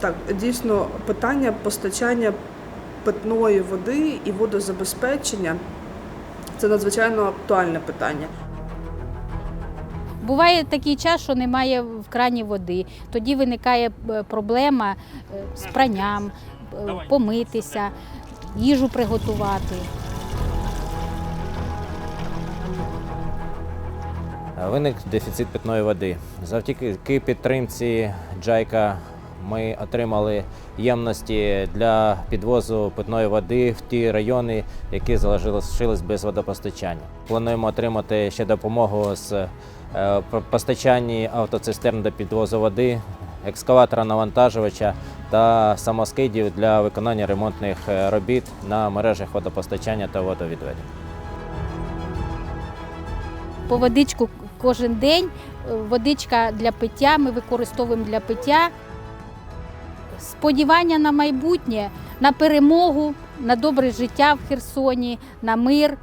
Так, дійсно, питання постачання питної води і водозабезпечення це надзвичайно актуальне питання. Буває такий час, що немає в крані води. Тоді виникає е, проблема е, з пранням, е, помитися, їжу приготувати. Виник дефіцит питної води. Завдяки підтримці Джайка ми отримали ємності для підвозу питної води в ті райони, які залишились без водопостачання. Плануємо отримати ще допомогу з е, по- постачанні автоцистерн до підвозу води, екскаватора навантажувача та самоскидів для виконання ремонтних е, робіт на мережах водопостачання та водовідведення. По водичку кожен день. Е, Водичка для пиття ми використовуємо для пиття. Сподівання на майбутнє, на перемогу, на добре життя в Херсоні, на мир,